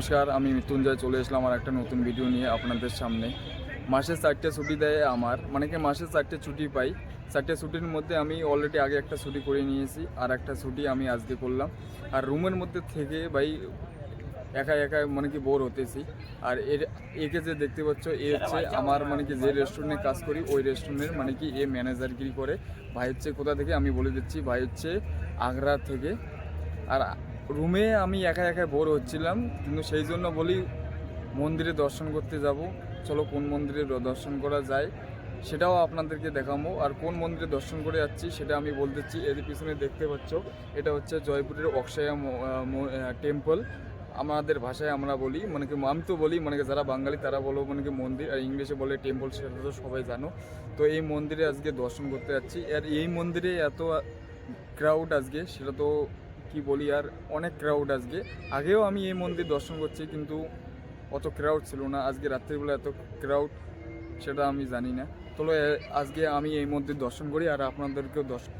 নমস্কার, আমি মৃত্যুঞ্জয় চলে এসলাম আমার একটা নতুন ভিডিও নিয়ে আপনাদের সামনে। মাসে চারটে ছুটি দেয় আমার মানে কি মাসে চারটে ছুটি পাই। চারটে ছুটির মধ্যে আমি অলরেডি আগে একটা ছুটি করে নিয়েছি, আর একটা ছুটি আমি আজকে করলাম। আর রুমের মধ্যে থেকে ভাই একা একা মানে কি বোর হতেছি। আর এর, একে যে দেখতে পাচ্ছ, এ হচ্ছে আমার মানে কি যে রেস্টুরেন্টে কাজ করি, ওই রেস্টুরেন্টের মানে কি এ ম্যানেজার ম্যানেজারগিরি করে। ভাই হচ্ছে কোথা থেকে আমি বলে দিচ্ছি, ভাই হচ্ছে আগ্রা থেকে। আর রুমে আমি একা একা বোর হচ্ছিলাম, কিন্তু সেই জন্য বলি মন্দিরে দর্শন করতে যাব। চলো কোন মন্দিরে দর্শন করা যায়, সেটাও আপনাদেরকে দেখাবো। আর কোন মন্দিরে দর্শন করে যাচ্ছি, সেটা আমি বলতেছি এর পিছনে দেখতে পাচ্ছ, এটা হচ্ছে জয়পুরের অক্ষয়া টেম্পল আমাদের ভাষায় আমরা বলি মানে কি আমি তো বলি মানে যারা বাঙালি তারা বলো মানে কি মন্দির, আর ইংলিশে বলে টেম্পল সেটা তো সবাই জানো। তো এই মন্দিরে আজকে দর্শন করতে যাচ্ছি। আর এই মন্দিরে এত ক্রাউড আজকে, সেটা তো কি বলি, আর অনেক ক্রাউড আজকে। আগেও আমি এই মন্দির দর্শন করছি, কিন্তু অত ক্রাউড ছিল না। আজকে রাত্রিবেলা এত ক্রাউড সেটা আমি জানি না। তো আজকে আমি এই মন্দির দর্শন করি, আর আপনাদেরকেও দর্শন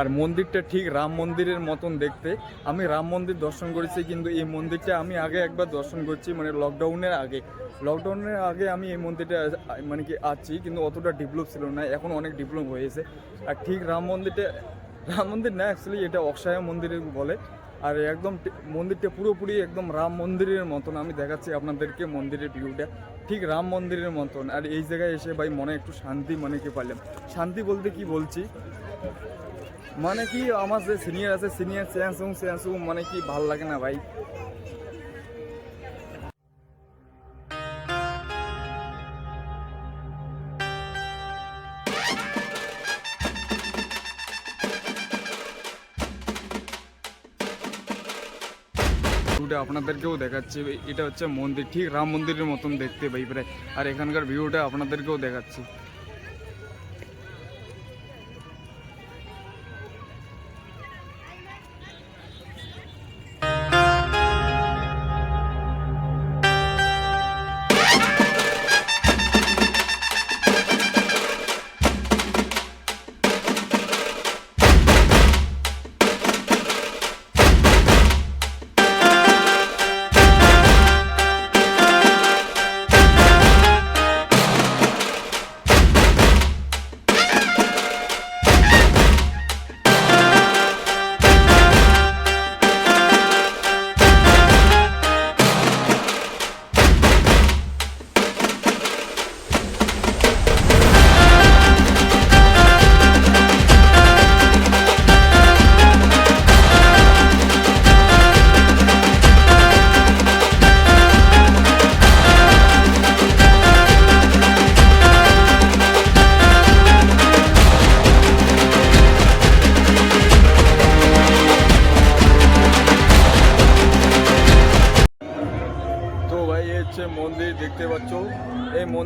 আর মন্দিরটা ঠিক রাম মন্দিরের মতন দেখতে। আমি রাম মন্দির দর্শন করেছি, কিন্তু এই মন্দিরটা আমি আগে একবার দর্শন করছি মানে লকডাউনের আগে। লকডাউনের আগে আমি এই মন্দিরটা মানে কি আছি, কিন্তু অতটা ডেভেলপ ছিল না, এখন অনেক ডেভেলপ হয়েছে আর ঠিক রাম মন্দিরটা, রাম মন্দির না অ্যাকচুয়ালি এটা অক্ষয় মন্দির বলে। আর একদম মন্দিরটা পুরোপুরি একদম রাম মন্দিরের মতন, আমি দেখাচ্ছি আপনাদেরকে মন্দিরের ভিউটা ঠিক রাম মন্দিরের মতন, আর এই জায়গায় এসে ভাই মনে একটু শান্তি মানে কি পাইলাম শান্তি বলতে কি বলছি? মানে কি, আমার যে সিনিয়র আছে সিনিয়র চেঞ্জু চেঞ্জু মানে কি ভালো লাগে না ভাই? আপনাদেরকেও দেখাচ্ছি, এটা হচ্ছে মন্দির, ঠিক রাম মন্দিরের মতন দেখতে ভাই প্রায়। আর এখানকার ভিউটা আপনাদেরকেও দেখাচ্ছি।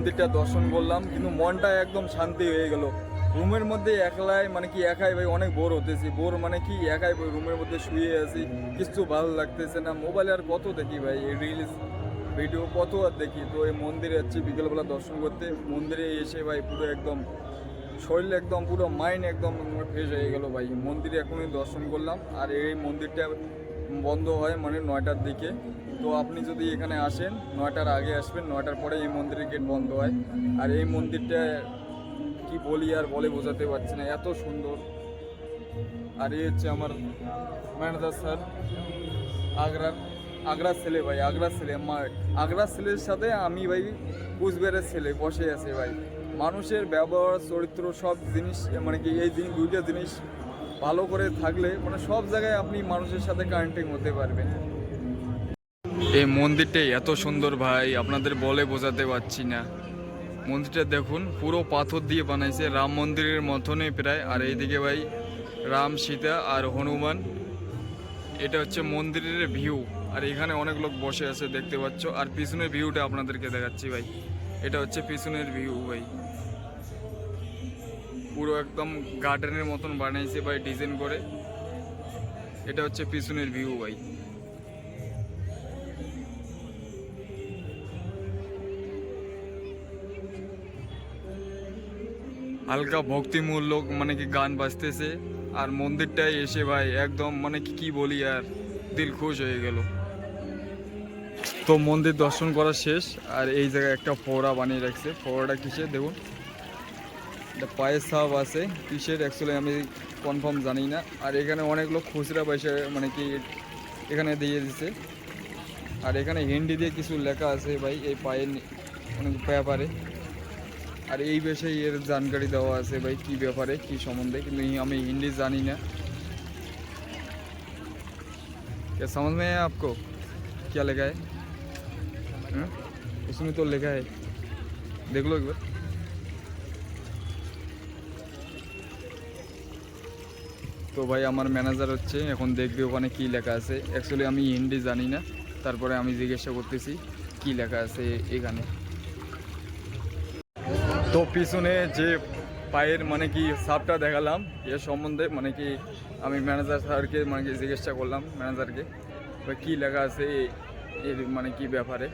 মন্দিরটা দর্শন করলাম, কিন্তু মনটা একদম শান্তি হয়ে গেল। রুমের মধ্যে একলাই মানে কি একাই ভাই, অনেক বোর হতেছি। বোর মানে কি, একাই রুমের মধ্যে শুয়ে আছি কিছু ভালো লাগতেছে না। মোবাইলে আর কত দেখি ভাই, এই রিলস ভিডিও কত আর দেখি। তো এই মন্দিরে যাচ্ছি, বিকেলবেলা দর্শন করতে। মন্দিরে এসে ভাই পুরো একদম, শরীর একদম পুরো মাইন্ড একদম ফ্রেশ হয়ে গেল ভাই। মন্দিরে এখনই দর্শন করলাম। আর এই মন্দিরটা বন্ধ হয় মানে নয়টার দিকে। তো আপনি যদি এখানে আসেন, নয়টার আগে আসবেন, নয়টার পরে এই মন্দিরের গেট বন্ধ হয়। আর এই মন্দিরটা কি বলি আর বলে বোঝাতে পারছি না, এত সুন্দর। আর এই হচ্ছে আমার ম্যানেজার স্যার, আগ্রার আগ্রার ছেলে ভাই, আগ্রার ছেলে আগ্রার ছেলের সাথে আমি ভাই কুচবিহারের ছেলে, বসে আছে ভাই। মানুষের ব্যবহার, চরিত্র, সব জিনিস মানে কি এই দিন দুইটা জিনিস ভালো করে থাকলে মানে সব জায়গায় আপনি মানুষের সাথে কানেক্টিং হতে পারবেন। এই মন্দিরটাই এত সুন্দর ভাই, আপনাদের বলে বোঝাতে পারছি না। মন্দিরটা দেখুন, পুরো পাথর দিয়ে বানাইছে, রাম মন্দিরের মতনই প্রায়। আর এইদিকে ভাই, রাম, সীতা আর হনুমান। এটা হচ্ছে মন্দিরের ভিউ আর এখানে অনেক লোক বসে আছে, দেখতে পাচ্ছ। আর পিছনের ভিউটা আপনাদেরকে দেখাচ্ছি ভাই। এটা হচ্ছে পিছনের ভিউ ভাই। পুরো একদম গার্ডেনের মতন বানাইছে ভাই ডিজাইন করে। এটা হচ্ছে পিছনের ভিউ ভাই। হালকা ভক্তিমূলক মানে কি গান বাজতেছে। আর মন্দিরটায় এসে ভাই, একদম মানে কি কি বলি আর, দিল খুশ হয়ে গেল। তো মন্দির দর্শন করা শেষ, আর এই জায়গায় একটা ফোড়া বানিয়ে রাখছে। ফোড়াটা কিসের দেখুন। একটা পায়ের সাপ আছে। কিসের? অ্যাকচুয়ালি আমি কনফার্ম জানি না। আর এখানে অনেক লোক খুচরা পয়সা মানে কি, এখানে দিয়ে দিছে। আর এখানে হিন্দি দিয়ে কিছু লেখা আছে ভাই, এই পায়ের অনেক ব্যাপারে। আর এই বিষয়ে এর জানকারি দেওয়া আছে ভাই কি ব্যাপারে কি সম্বন্ধে কিন্তু আমি হিন্দি জানি না क्या समझ में है आपको क्या लिखा है हम्म? उसमें तो लिखा है देख लो एक बार তো ভাই আমার ম্যানেজার হচ্ছে এখন দেখবে ওখানে কি লেখা আছে অ্যাকচুয়ালি আমি হিন্দি জানি না তারপরে আমি জিজ্ঞাসা করতেছি কি লেখা আছে এখানে তো পিছনে যে পায়ের মানে কি সাপটা দেখালাম এর সম্বন্ধে মানে কি আমি ম্যানেজার স্যারকে মানে কি জিজ্ঞাসা করলাম ম্যানেজারকে বা কী লেখা আছে এর মানে কি ব্যাপারে।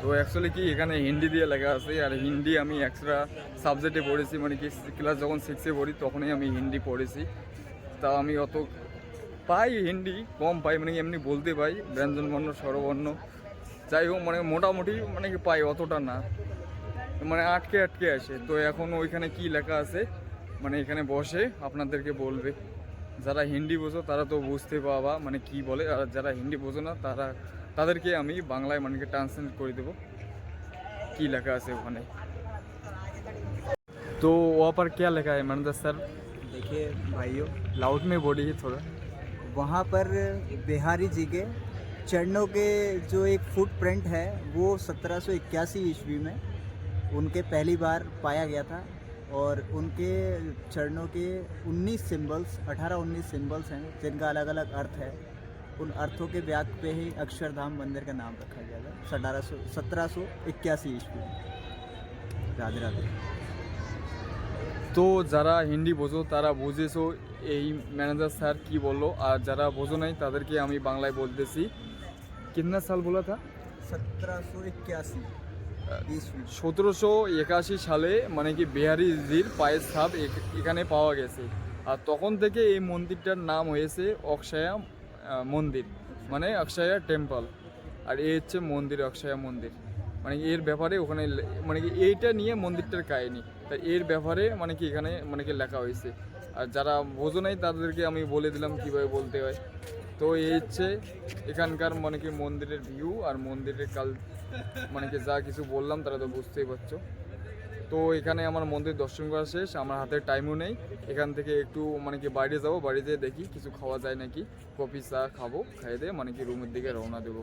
তো অ্যাকচুয়ালি কি এখানে হিন্দি দিয়ে লেখা আছে, আর হিন্দি আমি এক্সট্রা সাবজেক্টে পড়েছি মানে কি ক্লাস যখন সিক্সে পড়ি তখনই আমি হিন্দি পড়েছি। তা আমি অত পাই হিন্দি, কম পাই মানে এমনি বলতে পাই, ব্যঞ্জনবর্ণ, স্বরবর্ণ, যাই হোক মানে মোটামুটি মানে কি পাই, অতটা না। মানে আটকে আটকে আসে তো এখন ওইখানে কি লেখা আছে মানে এখানে বসে আপনাদেরকে বলবে যারা হিন্দি বোঝো তারা তো বুঝতে পাবা মানে কি বলে আর যারা হিন্দি বোঝো না তারা তাদেরকে আমি বাংলায় মানে ট্রান্সলেট করে দেবো কি লেখা আছে ওখানে তো वहाँ पर क्या लिखा है मैनेजर सर देखिए भाइयों लाउड में बोलिए थोड़ा वहाँ पर बिहारी जी के चरणों के जो एक फुट प्रिंट है वो 1781 ईस्वी में उनके पहली बार पाया गया था और उनके चरणों के 19 सिंबल्स 18-19 सिंबल्स हैं जिनका अलग अलग अर्थ है उन अर्थों के व्याक पे ही अक्षरधाम मंदिर का नाम रखा गया था अठारह सौ सत्रह सौ इक्यासी ईस्वी में राधे राधे তো যারা হিন্দি বোঝো তারা বুঝেছো এই ম্যানেজার স্যার কি বললো আর যারা বোঝো নাই তাদেরকে আমি বাংলায় বলতেছি কিতনা সাল বলা থা सत्रह सौ इक्यासी ईस्वी সতেরোশো একাশি সালে মানে কি বিহারিজির পায়ের ছাপ এখ- এখানে পাওয়া গেছে। আর তখন থেকে এই মন্দিরটার নাম হয়েছে অক্ষয়া মন্দির মানে অক্ষয়া টেম্পল। আর এই হচ্ছে মন্দির, অক্ষয়া মন্দির। মানে এর ব্যাপারে ওখানে মানে কি এইটা নিয়ে মন্দিরটার কাহিনি। তাই এর ব্যাপারে মানে কি এখানে মানে কি লেখা হয়েছে। আর যারা বোঝো নাই, তাদেরকে আমি বলে দিলাম কীভাবে বলতে হয়। তো এই হচ্ছে এখানকার মানে কি মন্দিরের ভিউ আর মন্দিরের কাল মানে কি যা কিছু বললাম তারা তো বুঝতেই পারছ। তো এখানে আমার মন্দির দর্শন করা শেষ, আমার হাতে টাইমও নেই। এখান থেকে একটু মানে কি বাইরে যাব, বাইরে দেখি কিছু খাওয়া যায় নাকি। কফি, চা খাব, খাইয়ে দিয়ে মানে কি রুমের দিকে রওনা দেবো।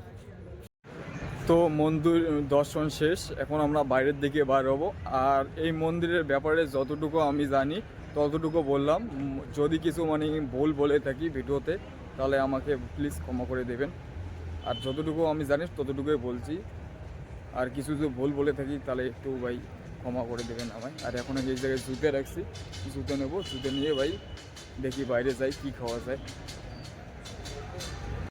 তো মন্দির দর্শন শেষ, এখন আমরা বাইরের দিকে বার হব। আর এই মন্দিরের ব্যাপারে যতটুকু আমি জানি ততটুকু বললাম। যদি কিছু মানে ভুল বলে থাকি ভিডিওতে, তাহলে আমাকে প্লিজ ক্ষমা করে দেবেন। আর যতটুকু আমি জানি, ততটুকুই বলছি। আর কিছু যদি ভুল বলে থাকি, তাহলে একটু ভাই ক্ষমা করে দেবেন আমায়। আর এখন এই জায়গায় জুতে রাখছি। জুতো নেব, জুতে নিয়ে ভাই দেখি বাইরে যাই, কি খাওয়া যায়।